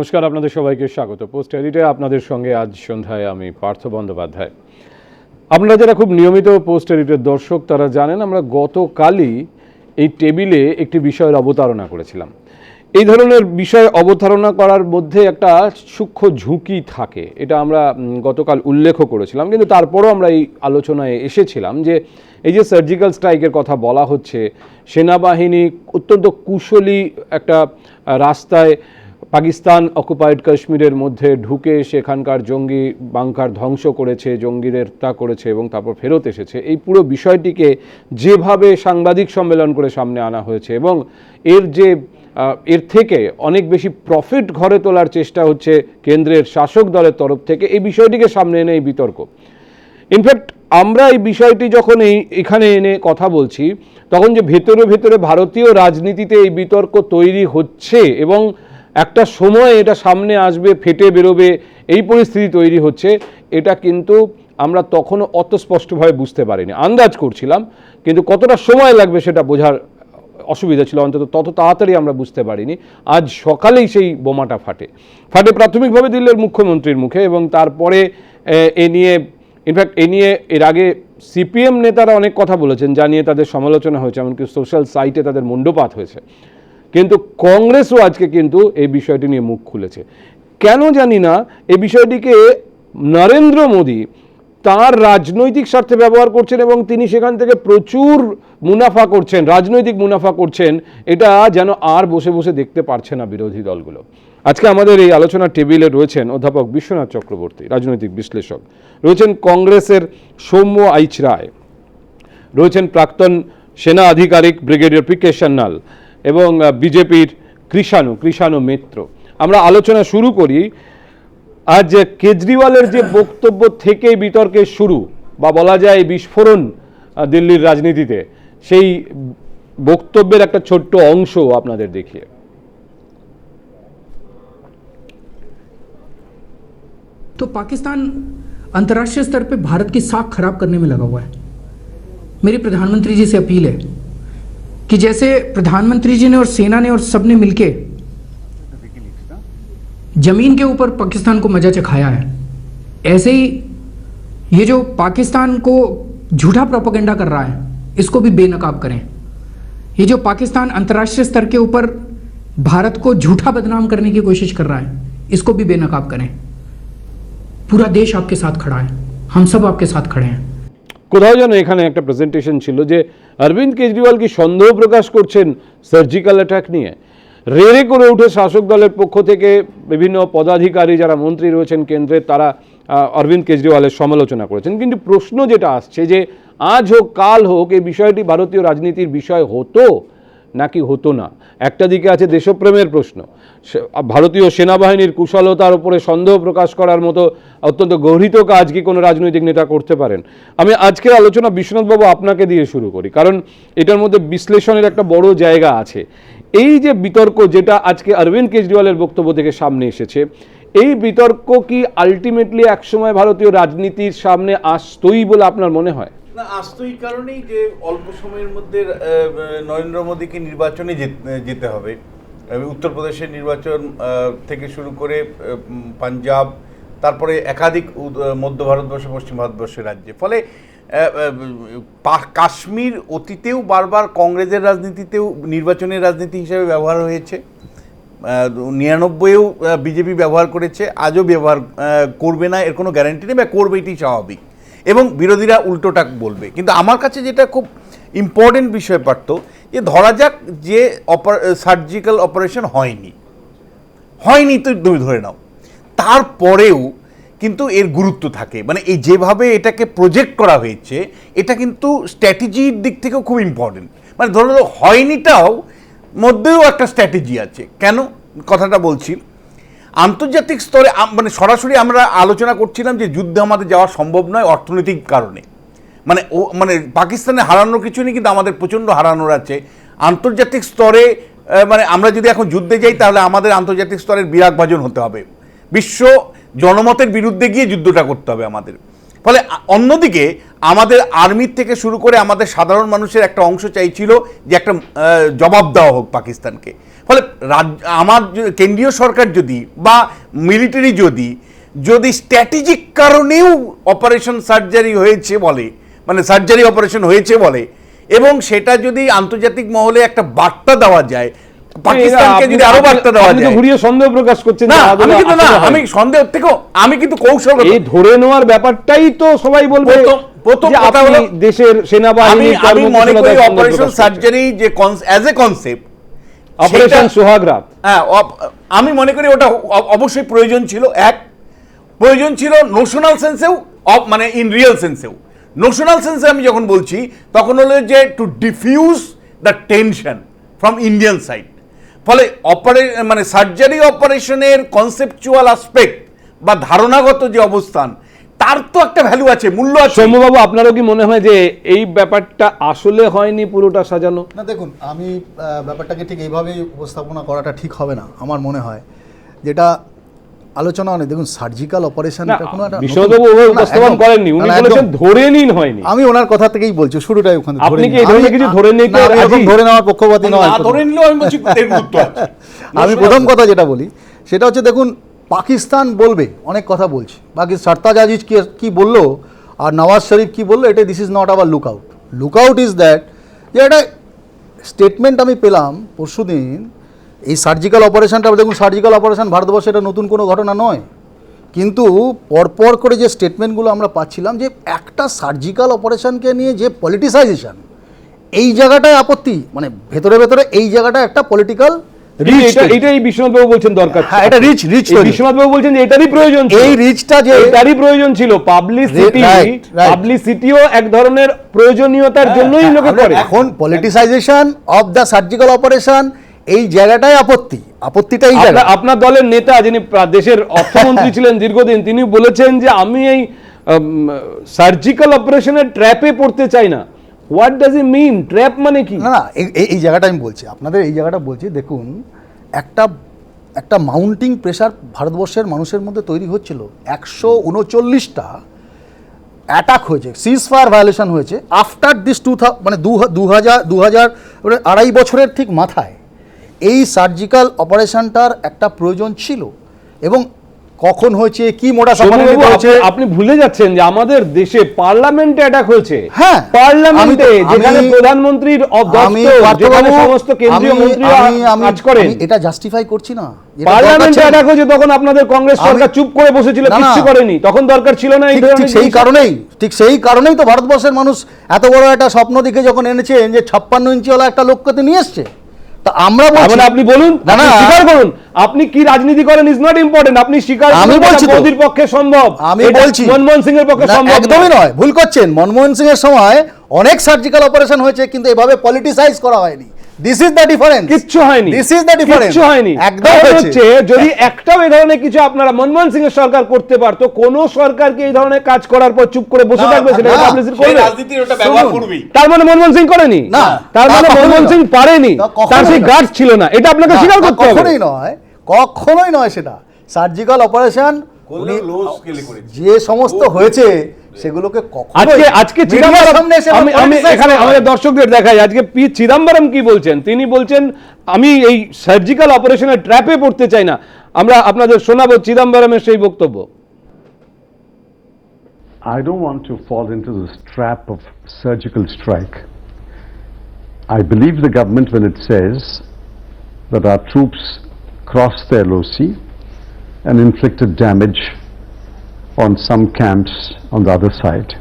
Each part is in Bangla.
নমস্কার, আপনাদের সবাইকে স্বাগত। পোস্ট এডিটে আপনাদের সঙ্গে আজ সন্ধ্যায় আমি পার্থ বন্দ্যোপাধ্যায়। আপনারা যারা খুব নিয়মিত পোস্ট এডিটের দর্শক, তারা জানেন আমরা গতকালই এই টেবিলে একটি বিষয়ের অবতারণা করেছিলাম। এই ধরনের বিষয় অবতারণা করার মধ্যে একটা সূক্ষ্ম ঝুঁকি থাকে। এটা আমরা গতকাল উল্লেখও করেছিলাম। কিন্তু তারপরও আমরা এই আলোচনায় এসেছিলাম যে এই যে সার্জিক্যাল স্ট্রাইকের কথা বলা হচ্ছে, সেনাবাহিনী অত্যন্ত কুশলী একটা রাস্তায় পাকিস্তান অকুপাইড কাশ্মীরের মধ্যে ঢুকে সেখানকার জঙ্গি বাংকার ধ্বংস করেছে জঙ্গিদের তা করেছে এবং তারপর ফেরত এসেছে। এই পুরো বিষয়টিকে যেভাবে সাংবাদিক সম্মেলন করে সামনে আনা হয়েছে এবং এর যে এর থেকে অনেক বেশি প্রফিট ঘরে তোলার চেষ্টা হচ্ছে কেন্দ্রের শাসক দলের তরফ থেকে, এই বিষয়টিকে সামনে এনে এই বিতর্ক। ইনফ্যাক্ট আমরা এই বিষয়টি যখন এই, এখানে এনে কথা বলছি, তখন যে ভেতরে ভেতরে ভারতীয় রাজনীতিতে এই বিতর্ক তৈরি হচ্ছে এবং একটা সময় এটা সামনে আসবে ফেটে বেরোবে এই পরিস্থিতি তৈরি হচ্ছে। এটা কিন্তু আমরা তখনও অত স্পষ্টভাবে বুঝতে পারিনি। আন্দাজ করছিলাম কিন্তু কতটা সময় লাগবে সেটা বোঝার অসুবিধা ছিল অন্তত তত তাড়াতাড়ি আমরা বুঝতে পারিনি। আজ সকালেই সেই বোমাটা ফাটে। ফাটে প্রাথমিকভাবে দিল্লির মুখ্যমন্ত্রীর মুখে এবং তারপরে এ, নিয়ে ইনফ্যাক্ট এ নিয়ে এর আগে সিপিএম নেতারা অনেক কথা বলেছেন যা নিয়ে তাদের সমালোচনা হয়েছে এমনকি সোশ্যাল সাইটে তাদের মুণ্ডপাত হয়েছে। কিন্তু কংগ্রেসও আজকে কিন্তু এই বিষয়টি নিয়ে মুখ খুলেছে। কেন জানি না, এই বিষয়টিকে নরেন্দ্র মোদী তার রাজনৈতিক স্বার্থে ব্যবহার করছেন এবং তিনি সেখান থেকে প্রচুর মুনাফা করছেন, রাজনৈতিক মুনাফা করছেন, এটা যেন আর বসে বসে দেখতে পারছে না বিরোধী দলগুলো। আজকে আমাদের এই আলোচনা টেবিলে রয়েছেন অধ্যাপক বিশ্বনাথ চক্রবর্তী, রাজনৈতিক বিশ্লেষক। রয়েছেন কংগ্রেসের সৌম্য আইচ রায়। রয়েছেন প্রাক্তন সেনা আধিকারিক ব্রিগেডিয়ার পি কে সান্যাল। এবং বিজেপির কৃষাণু কৃষাণু মিত্র আমরা আলোচনা শুরু করি আজ কেজরিওয়ালের যে বক্তব্য থেকে বিতর্কের শুরু বা বলা যায় বিস্ফোরণ আহ, দিল্লির রাজনীতিতে সেই বক্তব্যের একটা ছোট্ট অংশ আপনাদের দেখিয়ে तो पाकिस्तान अंतर्राष्ट्रीय स्तर पे भारत की साख खराब करने में लगा हुआ है मेरी प्रधानमंत्री जी से अपील है कि जैसे प्रधानमंत्री जी ने और सेना ने और सबने मिलके ज़मीन के ऊपर पाकिस्तान को मज़ा चखाया है। ऐसे ही ये जो पाकिस्तान को झूठा प्रोपोगेंडा कर रहा है, इसको भी बेनकाब करें। ये जो पाकिस्तान अंतर्राष्ट्रीय स्तर के ऊपर भारत को झूठा बदनाम करने की कोशिश कर रहा है, इसको भी बेनकाब करें। पूरा देश आपके साथ खड़ा है, हम सब आपके साथ खड़े हैं। কোথাও যেন এখানে একটা প্রেজেন্টেশন ছিল যে অরবিন্দ কেজরিওয়াল কি সন্দেহ প্রকাশ করছেন সার্জিক্যাল অ্যাটাক নিয়ে? রেড়ে করে উঠে শাসক দলের পক্ষ থেকে বিভিন্ন পদাধিকারী যারা মন্ত্রী রয়েছেন কেন্দ্রে, তারা অরবিন্দ কেজরিওয়ালের সমালোচনা করেছেন। কিন্তু প্রশ্ন যেটা আসছে যে আজ হোক, কাল হোক, এই বিষয়টি ভারতীয় রাজনীতির বিষয় হতো? নাকি হতো না? একটা দিকে আছে দেশপ্রেমের প্রশ্ন। ভারতীয় সেনাবাহিনীর কুশলতার উপরে সন্দেহ প্রকাশ করার মতো অত্যন্ত গর্হিত কাজ কি কোনো রাজনৈতিক নেতা করতে পারেন? আমি আজকের আলোচনা বিশ্বনাথবাবু আপনাকে দিয়ে শুরু করি, কারণ এটার মধ্যে বিশ্লেষণের একটা বড় জায়গা আছে। এই যে বিতর্ক যেটা আজকে অরবিন্দ কেজরিওয়ালের বক্তব্য থেকে সামনে এসেছে, এই বিতর্ক কি আলটিমেটলি একসময় ভারতীয় রাজনীতির সামনে আসতই বলে আপনার মনে হয়? না আসতো এই কারণেই যে অল্প সময়ের মধ্যে নরেন্দ্র মোদীকে নির্বাচনে যেত- হবে। উত্তরপ্রদেশের নির্বাচন থেকে শুরু করে পাঞ্জাব, তারপরে একাধিক মধ্য ভারতবর্ষ, পশ্চিম ভারতবর্ষের রাজ্যে। ফলে কাশ্মীর অতীতেও বারবার কংগ্রেসের রাজনীতিতেও নির্বাচনের রাজনীতি হিসেবে ব্যবহার হয়েছে। নিরানব্বইও বিজেপি ব্যবহার করেছে, আজও ব্যবহার করবে না, এর কোনো গ্যারান্টি নেই বা করবে এটি স্বাভাবিক। এবং বিরোধীরা উল্টোটা বলবে। কিন্তু আমার কাছে যেটা খুব ইম্পর্টেন্ট বিষয় পারত যে ধরা যাক যে সার্জিক্যাল অপারেশন হয়নি। হয়নি তো তুমি ধরে নাও। তারপরেও কিন্তু এর গুরুত্ব থাকে। মানে এই যেভাবে এটাকে প্রজেক্ট করা হয়েছে, এটা কিন্তু স্ট্র্যাটেজির দিক থেকেও খুব ইম্পর্টেন্ট মানে ধরো হয়নিটাও মধ্যেও একটা স্ট্র্যাটেজি আছে। কেন? কথাটা বলছি। আন্তর্জাতিক স্তরে মানে সরাসরি আমরা আলোচনা করছিলাম যে যুদ্ধে আমাদের যাওয়া সম্ভব নয় অর্থনৈতিক কারণে। মানে ও মানে পাকিস্তানে হারানোর কিছু নেই, কিন্তু আমাদের প্রচণ্ড হারানোর আছে। আন্তর্জাতিক স্তরে মানে আমরা যদি এখন যুদ্ধে যাই, তাহলে আমাদের আন্তর্জাতিক স্তরের বিরাগভাজন হতে হবে। বিশ্ব জনমতের বিরুদ্ধে গিয়ে যুদ্ধটা করতে হবে আমাদের। ফলে অন্যদিকে আমাদের আর্মির থেকে শুরু করে আমাদের সাধারণ মানুষের একটা অংশ চাইছিল যে একটা জবাব দেওয়া হোক পাকিস্তানকে। ফলে আমার কেন্দ্রীয় সরকার যদি বা মিলিটারি যদি যদি স্ট্র্যাটেজিক কারণেও অপারেশন সার্জারি হয়েছে বলে মানে সার্জারি অপারেশন হয়েছে বলে, এবং সেটা যদি আন্তর্জাতিক মহলে একটা বার্তা দেওয়া যায় পাকিস্তানকে যদি আরও বার্তা দেওয়া যায়। ঘুরিয়ে সন্দেহ প্রকাশ করছেন না আমি কিন্তু না আমি সন্দেহ থেকেও আমি কিন্তু কৌশলগত এই ধরে নেওয়ার ব্যাপারটাই তো সবাই বলবে প্রথম- কথা হলো- দেশের সেনাবাহিনী আমি মনে করি অপারেশন সার্জারি যে অ্যাজ এ কনসেপ্ট অপারেশন হ্যাঁ আমি মনে করি ওটা অবশ্যই প্রয়োজন ছিল এক। প্রয়োজন ছিল নোশনাল সেন্সেও অফ মানে ইন রিয়েল সেন্সেও নোশনাল সেন্সে আমি যখন বলছি তখন হলো যে to diffuse the tension from Indian side ফলে অপারে মানে সার্জারি অপারেশনের কনসেপচুয়াল আসপেক্ট বা ধারণাগত যে অবস্থান তার তো একটা ভ্যালু আছে মূল্য আছে। সৌম্যবাবু আপনারও কি মনে হয় যে এই ব্যাপারটা আসলে হয়নি পুরোটা সাজানো? না দেখুন আমি ব্যাপারটাকে ঠিক এইভাবেই উপস্থাপনা করাটা ঠিক হবে না আমার মনে হয়। যেটা আলোচনা অনেক দেখুন সার্জিক্যাল অপারেশন এটা কোনো একটা উপস্থাপন করেননি। উনি বলেছেন ধরে নিন হয়নি। আমি ওনার কথা থেকেই বলছি শুরুটাই ওখানে আপনি কি। এই ধরনের কিছু ধরে নিতে না, এরকম ধরে নেওয়ার পক্ষপাতী নয় না ধরে নিলেও আমি বলছি এর গুরুত্ব আছে। আমি প্রথম কথা যেটা বলি সেটা হচ্ছে দেখুন পাকিস্তান বলবে অনেক কথা বলছে। বাকি সারতাজ আজিজ কি কি বলল আর নওয়াজ শরীফ কি বলল এটা this is not our look out look out is that যে এটা স্টেটমেন্ট আমি পেলাম পরশুদিন এই সার্জিক্যাল অপারেশনটা দেখুন সার্জিক্যাল অপারেশন ভারতবর্ষে এটা নতুন কোনো ঘটনা নয়। কিন্তু পরপর করে যে স্টেটমেন্টগুলো আমরা পাচ্ছিলাম যে একটা সার্জিক্যাল অপারেশনকে নিয়ে যে পলিটিসাইজেশন এই জায়গাটায় আপত্তি মানে ভেতরে ভেতরে এই জায়গাটা একটা পলিটিক্যাল কিন্তু এটাই বিশ্বনাথ বাবু বলছেন দরকার হ্যাঁ, এটা rich, rich এই তৈরি। বিশ্বনাথ বাবু বলছেন যে এটারই প্রয়োজন এই রিচটা যে এটারই প্রয়োজন ছিল। Publicity Right, right. পাবলিসিটিও এক ধরনের প্রয়োজনীয়তার জন্যই লোকে করে। এখন politicisation of the surgical operation এই জায়গাটাই আপত্তি। আপত্তিটা এই জায়গা। আপনার- দলের নেতা যিনি দেশের অর্থমন্ত্রী ছিলেন দীর্ঘদিন তিনি বলেছেন যে আমি এই সার্জিক্যাল অপারেশনের ট্র্যাপে পড়তে চাই না। What does he mean trap মানে কি? না এই- জায়গাটা আমি বলছি। আপনাদের এই জায়গাটা বলছি দেখুন একটা একটা মাউন্টিং প্রেশার ভারতবর্ষের মানুষের মধ্যে তৈরি হচ্ছিল। একশো উনচল্লিশটা অ্যাটাক হয়েছে সিজ ফায়ার ভায়োলেশন হয়েছে আফটার দিস টু মানে দু হাজার দু হাজার আড়াই বছরের ঠিক মাথায় এই সার্জিক্যাল অপারেশনটার একটা প্রয়োজন ছিল এবং কখন হয়েছে কি মোটা হয়েছে? আপনি- ভুলে যাচ্ছেন যে আমাদের দেশে পার্লামেন্টে অ্যাটাক হয়েছে। হ্যাঁ, পার্লামেন্টে যেখানে প্রধানমন্ত্রীর যেখানে সমস্ত কেন্দ্রীয় মন্ত্রীরা কাজ করেন। এটা জাস্টিফাই করছি না। পার্লামেন্টে। অ্যাটাক হয়েছে তখন আপনাদের কংগ্রেস সরকার চুপ করে বসেছিল না। করেনি। তখন দরকার ছিল না এই ধরনের সেই কারণেই ঠিক সেই কারণেই তো ভারতবর্ষের মানুষ এত বড় একটা স্বপ্ন দিকে যখন এনেছেন যে ছাপ্পান্ন ইঞ্চিওয়ালা একটা লোককে নিয়ে এসছে। তা আমরা বলছি। মানে আপনি বলুন না না স্বীকার করুন। আপনি কি রাজনীতি করেন ইজ নট ইম্পর্টেন্ট আপনি স্বীকার আমি বলছি। মোদির পক্ষে সম্ভব। আমি বলছি। মনমোহন সিং এর পক্ষে সম্ভব একদমই নয়। ভুল করছেন। মনমোহন সিং এর সময় অনেক সার্জিক্যাল অপারেশন হয়েছে কিন্তু এভাবে পলিটিসাইজ করা হয়নি। দিস ইজ দ্য ডিফারেন্স কিচ্ছু হয়নি। দিস ইজ দ্য ডিফারেন্স কিচ্ছু হয়নি। একদম হচ্ছে যদি একটাও এই ধরনের কিছু আপনারা মনমোহন সিং এর সরকার করতে পারতো কোন সরকারকে এই ধরনের কাজ করার পর চুপ করে বসে থাকবে সেটা সেই করবে রাজনীতির ওটা ব্যবহার। করবেই তার মানে মনমোহন সিং করেনি? না, তার মানে মনমোহন সিং পারেনি। তার সেই গার্ড ছিল না। এটা আপনাকে স্বীকার করতে হবে। কখনোই নয়। কখনোই নয় সেটা। Surgical operation. যে সমস্ত হয়েছে সেগুলোকে আজকে আজকে চিদাম্বরম এসে আমি আমি এখানে আমাদের দর্শকদের দেখাই আজকে পি চিদাম্বরম কি বলছেন? তিনি বলছেন আমি এই সার্জিক্যাল অপারেশনের ট্র্যাপে পড়তে চাই না। আমরা আপনাদের শোনাবো চিদাম্বরমের সেই বক্তব্য। I don't want to fall into this trap of surgical strike. I believe the government when it says that our troops crossed the LOC and inflicted damage on some camps on the other side.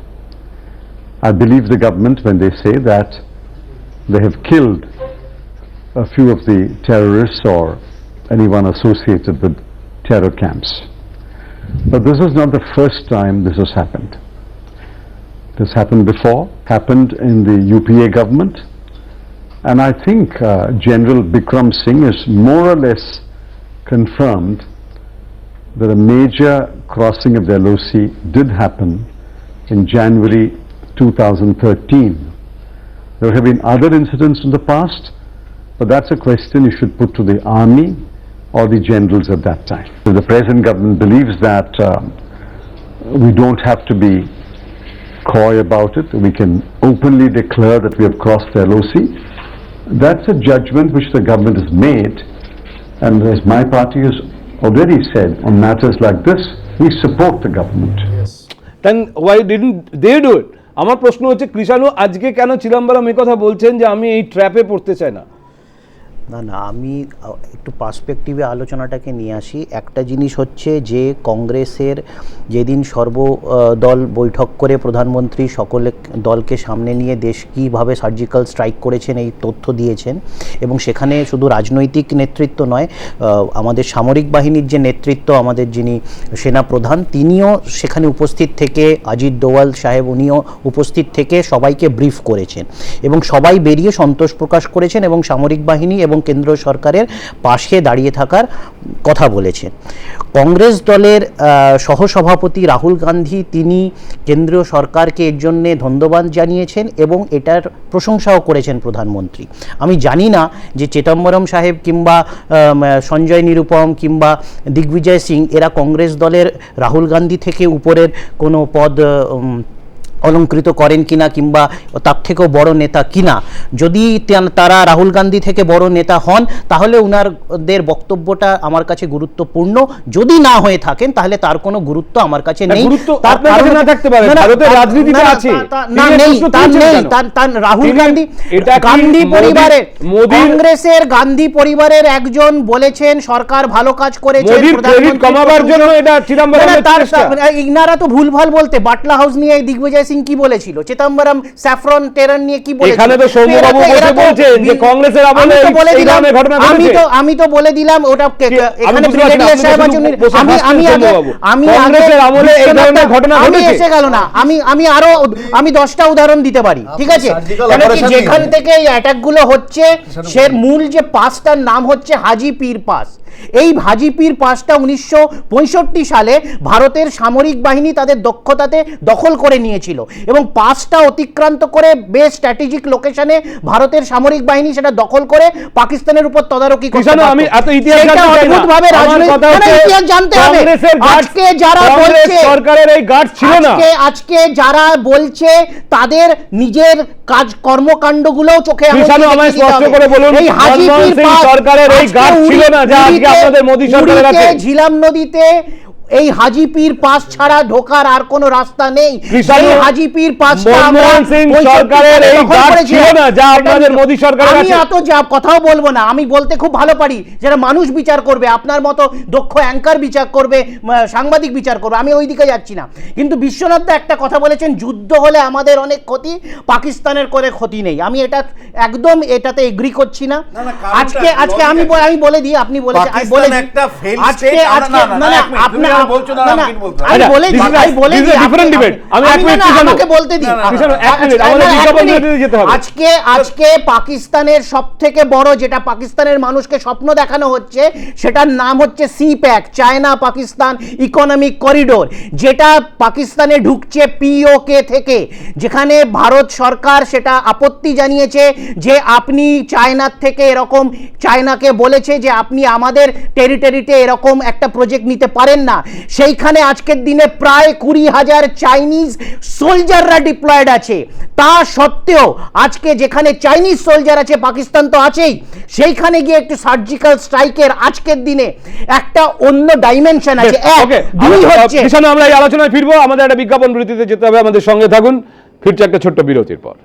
I believe the government when they say that they have killed a few of the terrorists or anyone associated with terror camps. But this is not the first time this has happened. This happened before, happened in the UPA government, and I think uh, General Bikram Singh is more or less confirmed that a major crossing of the LOC did happen in January 2013. There have been other incidents in the past, but that's a question you should put to the army or the generals at that time. So the present government believes that uh, we don't have to be coy about it. We can openly declare that we have crossed the LOC. That's a judgment which the government has made. And as my party has already said, on matters like this, we support the government. Yes. Then why didn't they do it? আমার প্রশ্ন হচ্ছে কৃষাণু আজকে কেন চিদাম্বরম কথা বলছেন যে আমি এই ট্র্যাপে পড়তে চাই না না না, আমি একটু পার্সপেক্টিভে আলোচনাটাকে নিয়ে আসি। একটা জিনিস হচ্ছে যে, কংগ্রেসের যেদিন সর্বদল বৈঠক করে প্রধানমন্ত্রী সকলে দলকে সামনে নিয়ে দেশ কীভাবে সার্জিক্যাল স্ট্রাইক করেছেন, এই তথ্য দিয়েছেন এবং সেখানে শুধু রাজনৈতিক নেতৃত্ব নয় আমাদের সামরিক বাহিনীর যে নেতৃত্ব, আমাদের যিনি সেনাপ্রধান, তিনিও সেখানে উপস্থিত থেকে অজিত দোয়াল সাহেব উনিও উপস্থিত থেকে সবাইকে ব্রিফ করেছেন এবং সবাই বেরিয়ে সন্তোষ প্রকাশ করেছেন এবং সামরিক বাহিনী এবং কেন্দ্র সরকারের পাশে দাঁড়িয়ে থাকার কথা বলেছেন কংগ্রেস দলের সহসভাপতি রাহুল গান্ধী তিনি কেন্দ্রীয় সরকারকে এর জন্যে ধন্যবাদ জানিয়েছেন এবং এটার প্রশংসাও করেছেন প্রধানমন্ত্রী। আমি জানি না যে চেতম্বরম সাহেব কিংবা সঞ্জয় নিরুপম কিংবা দিগ্বিজয় সিং, এরা কংগ্রেস দলের রাহুল গান্ধী থেকে উপরের কোনো পদ অলঙ্কৃত করেন কিনা কিংবা তার থেকেও বড় নেতা কিনা। যদি তারা রাহুল গান্ধী থেকে বড় নেতা হন তাহলে উনারদের বক্তব্যটা আমার কাছে গুরুত্বপূর্ণ। যদি না হয়ে থাকেন তাহলে তার কোনো গুরুত্ব আমার কাছে নেই। রাহুল গান্ধী গান্ধী পরিবারের কংগ্রেসের গান্ধী পরিবারের একজন বলেছেন সরকার ভালো কাজ করেছে। ইনারা তো ভুলভাল বলতে বাটলা হাউস নিয়ে দিগ্বিজয় সিং কি বলেছিল? চিদম্বরম স্যাফরন টেরান নিয়ে কি বলেছিল? এখানে তো সৌম্যবাবু বসে বলছেন যে কংগ্রেসের আমলে আমি তো এই- বলে দিলাম ধরনের ঘটনা আমি তো আমি তো বলে দিলাম ওটা এখানে ব্রিগেডিয়ার সাহেব আছেন আমি আমি আগে আমি কংগ্রেসের আমলে এই ধরনের ঘটনা আমি এসে গেল না। আমি আমি আরও আমি দশটা উদাহরণ দিতে পারি ঠিক আছে? কেন কি যেখান থেকে এই অ্যাটাকগুলো হচ্ছে সে মূল যে পাসটার নাম হচ্ছে হাজি পীর পাস। এই হাজি পীর পাসটা উনিশশো পঁয়ষট্টি সালে ভারতের সামরিক বাহিনী তাদের দক্ষতাতে দখল করে নিয়েছিল। এবং পাসটা অতিক্রান্ত করে বেশ স্ট্র্যাটেজিক লোকেশনে ভারতের সামরিক বাহিনী সেটা দখল করে পাকিস্তানের উপর তদারকি করতে আমি এত ইতিহাস জানতে অদ্ভুতভাবে রাজনৈতিক- কথা না, না, হচ্ছে ইতিহাস জানতে হবে। আজকে যারা বলছে সরকারের এই গার্ড ছিল না। আজকে যারা বলছে তাদের নিজের কাজ কর্মকাণ্ডগুলোও চোখে আমায় স্পষ্ট করে বলুন, এই সরকারের এই গার্ড ছিল না, যা আজকে আপনাদের মোদী সরকারের আছে। ঝিলাম নদীতে এই হাজিপীর পাস ছাড়া ঢোকার আর কোনো রাস্তা নেই। এই হাজিপীর পাসটা আমরা সিং সরকারের এই ছিল না, যা আপনাদের মোদী সরকারের আমি এত যা কথাও বলব না আমি বলতে খুব ভালো পারি। যারা মানুষ বিচার করবে আপনার মতো দক্ষ অ্যাঙ্কার বিচার করবে সাংবাদিক বিচার করবে আমি ওই দিকে যাচ্ছি না। কিন্তু বিশ্বনাথ দা একটা কথা বলেছেন যুদ্ধ হলে আমাদের অনেক ক্ষতি পাকিস্তানের করে ক্ষতি নেই। আমি এটা একদম এটাতে এগ্রি করছি না। আজকে আজকে আমি আমি বলে দিই আপনি বলেছেন আজকে আজকে না, না, আপনার বলছো না, আমি বলতে আমি বলে আমি বলে দিই আমি এক মিনিট। আমাকে বলতে এক মিনিট, আমাদের বিজ্ঞাপন যেতে হবে। আজকে আজকে পাকিস্তানের সব থেকে বড় যেটা পাকিস্তানের মানুষকে স্বপ্ন দেখানো হচ্ছে সেটার নাম হচ্ছে CPEC China Pakistan economic corridor যেটা পাকিস্তানে ঢুকছে পিওকে থেকে যেখানে ভারত সরকার সেটা আপত্তি জানিয়েছে যে আপনি চায়নার থেকে এরকম চায়নাকে বলেছে যে আপনি আমাদের টেরিটরিতে এরকম একটা প্রজেক্ট নিতে পারেন না সেইখানে আজকের দিনে প্রায় কুড়ি হাজার চাইনিজ সোলজাররা ডিপ্লয়েড আছে। তা সত্ত্বেও আজকে যেখানে চাইনিজ সোলজার আছে পাকিস্তান তো আছেই সেইখানে গিয়ে একটু সার্জিক্যাল স্ট্রাইকের আজকের দিনে একটা অন্য ডাইমেনশন আছে। এক দুই হচ্ছে আমরা এই আলোচনায় ফিরবো আমাদের একটা বিজ্ঞাপন বিরতিতে যেতে হবে আমাদের সঙ্গে থাকুন ফিরছে একটা ছোট্ট বিরতির পর।